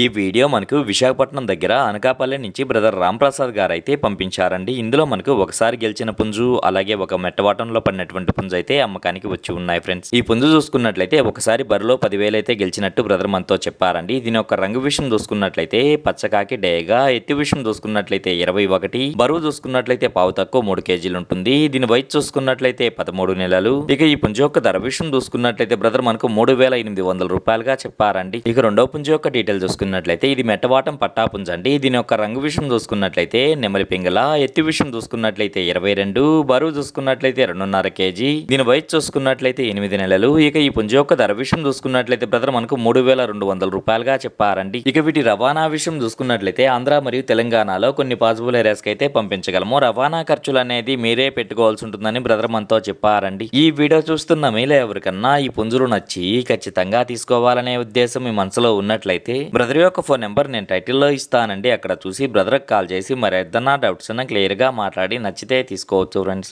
ఈ వీడియో మనకు విశాఖపట్నం దగ్గర అనకాపల్లి నుంచి బ్రదర్ రాంప్రసాద్ గారు అయితే పంపించారండి. ఇందులో మనకు ఒకసారి గెలిచిన పుంజు అలాగే ఒక మెట్టవాటంలో పడినటువంటి పుంజు అయితే అమ్మకానికి వచ్చి ఉన్నాయి ఫ్రెండ్స్. ఈ పుంజు చూసుకున్నట్లయితే ఒకసారి బరిలో పదివేలు అయితే గెలిచినట్టు బ్రదర్ మనతో చెప్పారండి. దీని యొక్క రంగు విషయం చూసుకున్నట్లయితే పచ్చకాకి డేగా ఎత్తి విషయం చూసుకున్నట్లయితే ఇరవై ఒకటి బరువు చూసుకున్నట్లయితే పావు తక్కువ మూడు కేజీలు ఉంటుంది. దీని వయసు చూసుకున్నట్లయితే పదమూడు నెలలు. ఇక ఈ పుంజు యొక్క ధర విషయం చూసుకున్నట్లయితే బ్రదర్ మనకు మూడు వేల ఎనిమిది వందల రూపాయలుగా చెప్పారండి. ఇక రెండో పుంజు యొక్క డీటెయిల్ చూసుకున్నట్లయితే ఇది మెట్టవాటం పట్టాపుంజ అండి దీని యొక్క రంగు విషయం చూసుకున్నట్లయితే నెమలి పింగళ ఎత్తి విషయం చూసుకున్నట్లయితే ఇరవై రెండు బరువు చూసుకున్నట్లయితే రెండున్నర కేజీ దీని వయసు చూసుకున్నట్లయితే ఎనిమిది నెలలు. ఇక ఈ పుంజు యొక్క ధర విషయం చూసుకున్నట్లయితే బ్రదర్ మనకు మూడు వేల రెండు వందల రూపాయలుగా చెప్పారండి. ఇక వీటి రవాణా విషయం చూసుకున్నట్లయితే ఆంధ్ర మరియు తెలంగాణలో కొన్ని పాజిబుల్ ఏరియాస్కి అయితే పంపించగలము. రవాణా ఖర్చులు అనేది మీరే పెట్టుకోవాల్సి ఉంటుందని బ్రదర్ మనతో చెప్పారండి. ఈ వీడియో చూస్తున్న మీలో ఎవరికన్నా ఈ పుంజులు నచ్చి ఖచ్చితంగా తీసుకోవాలనే ఉద్దేశం మీ మనసులో ఉన్నట్లయితే బ్రదర్ యొక్క ఫోన్ నెంబర్ నేను టైటిల్లో ఇస్తానండి. అక్కడ చూసి బ్రదర్కి కాల్ చేసి మరి ఏదన్నా డౌట్స్ అన్న క్లియర్గా మాట్లాడి నచ్చితే తీసుకోవచ్చు ఫ్రెండ్స్.